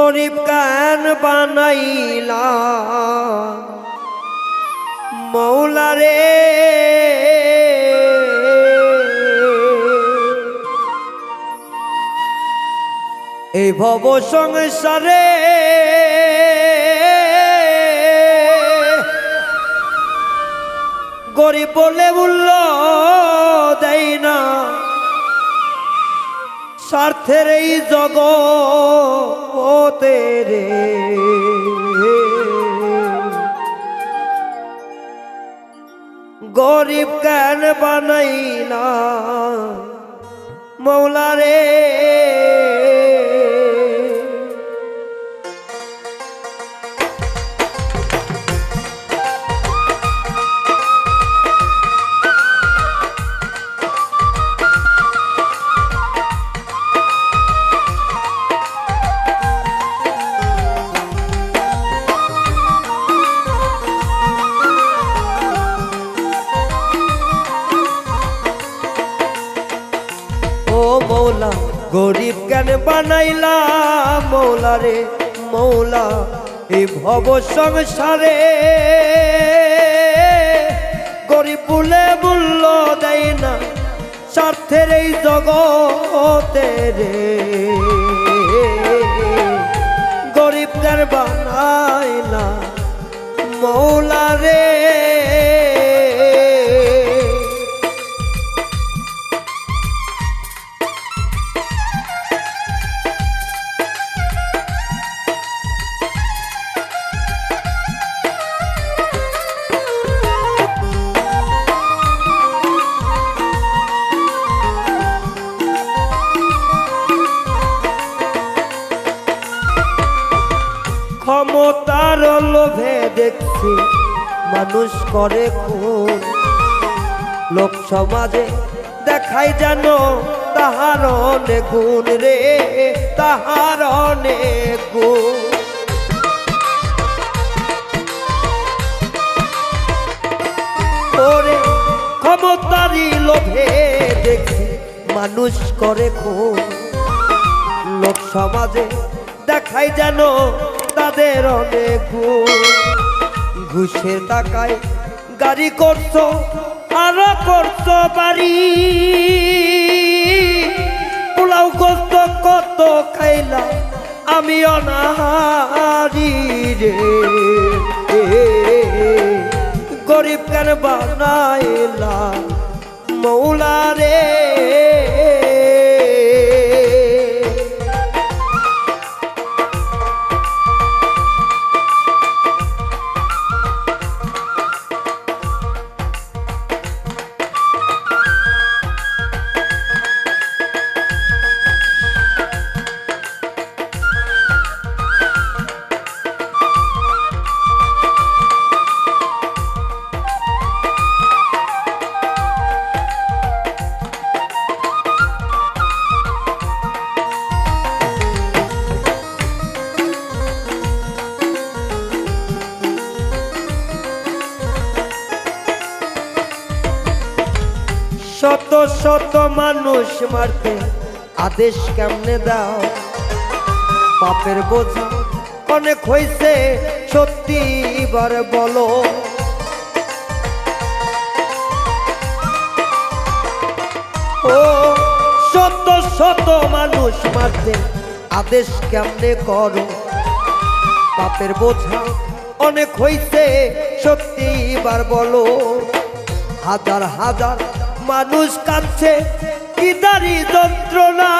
গরিব কান বানাইলা মৌলারে এই ভব সংসারে গরিব বলে মূল্য স্বার্থের এই জগতে রে। গরিব কেন বানাই না? মৌলা রে। মৌলা রে মৌলা এই ভব সংসারে। গরিব বলে মূল্য দেয় না স্বার্থের এই জগতে রে। গরিব কেন বানাইলা মৌলা রে। দেখছি মানুষ করে খুন। লোক সমাজে দেখাই যেন তাহার অনেক গুণ রে, তাহার অনেক গুণ। ওরে ক্ষমতারই লোভে দেখছি মানুষ করে খুন। লোক সমাজে দেখাই যেন তাদের অনেক গুণ। ঘুষের টাকায় গাড়ি করছ, আরও করছ বাড়ি। পোলাও গোস্ত কত খাইলা, আমি অনাহারি রে। গরিব কেন বানাইলা মৌলা রে? শত শত মানুষ মারতে আদেশ কেমনে দাও? পাপের বোঝা অনেক হয়েছে সত্যি এবার বলো। ও শত শত মানুষ মারতে আদেশ কেমনে করো? পাপের বোঝা অনেক হয়েছে সত্যি এবার বলো। হাজার হাজার মানুষ কাঁদছে, কি দাঁড়ি যন্ত্রণা?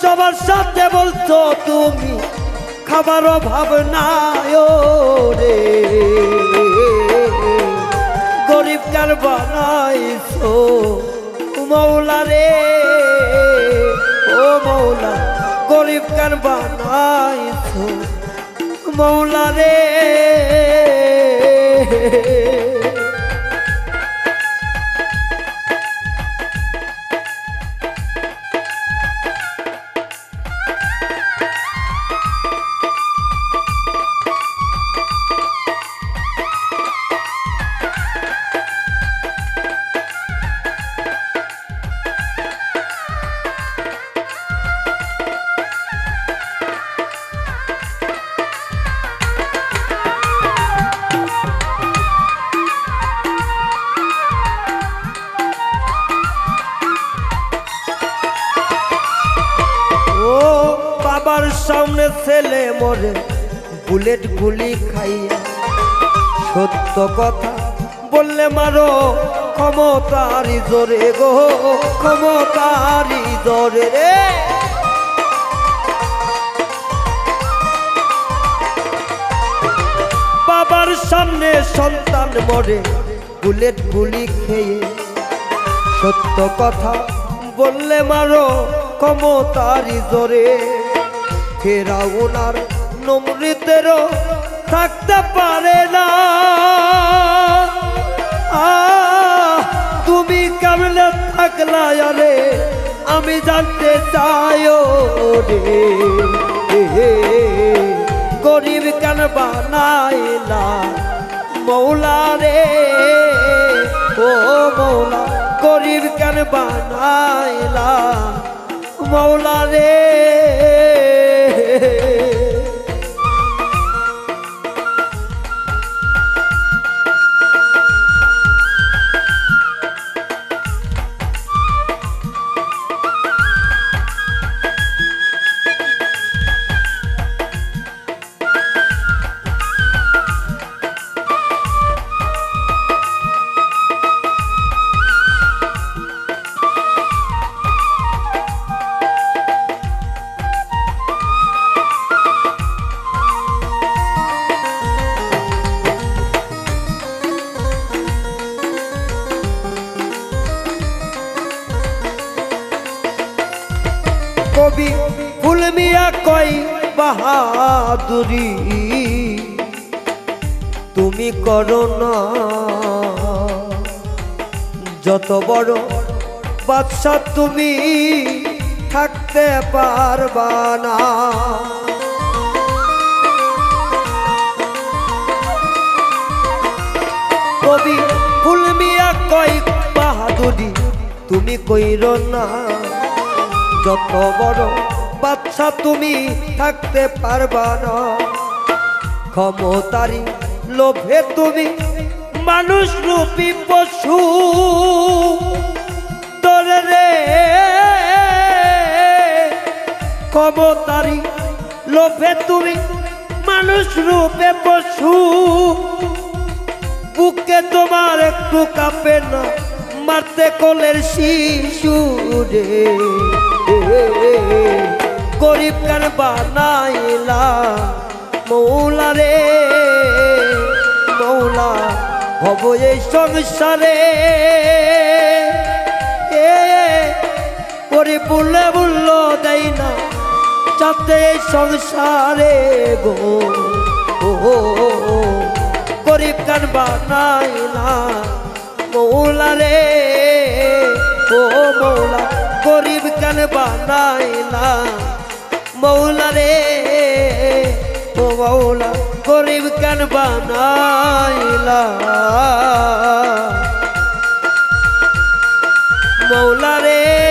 সবার সাথে বলছো তুমি, খাবার অভাব নাই রে। গরিব কার বানাইছো মৌলা রে। ও মৌলা, গরিব কার বানাইছো, মৌলা রে। ছেলে মরে, বুলেট গুলি খাইয়া সত্য কথা বললে মারো, ক্ষমতারি জোরে গো, ক্ষমতারি জোরে রে। বাবার সামনে সন্তান মরে, বুলেট গুলি খেয়ে সত্য কথা বললে মারো, ক্ষমতারি জোরে। ফেরাউন আর নমৃতেরও থাকতে পারে না। তুমি কেমনে থাকলা আরে? আমি জানতে চাই রে। গরিব কেন বানাইলা? মৌলা রে। ও মৌলা, গরিব কেন বানাইলা? মৌলা রে। বাহাদুরি তুমি করো না। যত বড় বাদশা তুমি থাকতে পারবা না। কবি ফুলমিয়া কই বাহাদুরি, তুমি কইর না। যত বড় বাচ্চা তুমি থাকতে পারবা না। ক্ষমতারি লোভে তুমি মানুষ রূপী পশু। তোরে রে। ক্ষমতারি লোভে তুমি মানুষ রূপে পশু। বুকে তোমার একটু কাঁপে না, মারতে কোলের শিশু রে। গরিব কার বানাইলা। মৌলা রে মৌলা হব এই সংসারে। এ করে বললে বলল দেয় না যাতে এই সংসারে গো। ও, গরিব কান বানাইলা। মৌলা রে ও মৌলা গরিব কান বানাইলা। মৌলা রে। ও মৌলা গরিব কেন বানাইলা? মৌলা রে।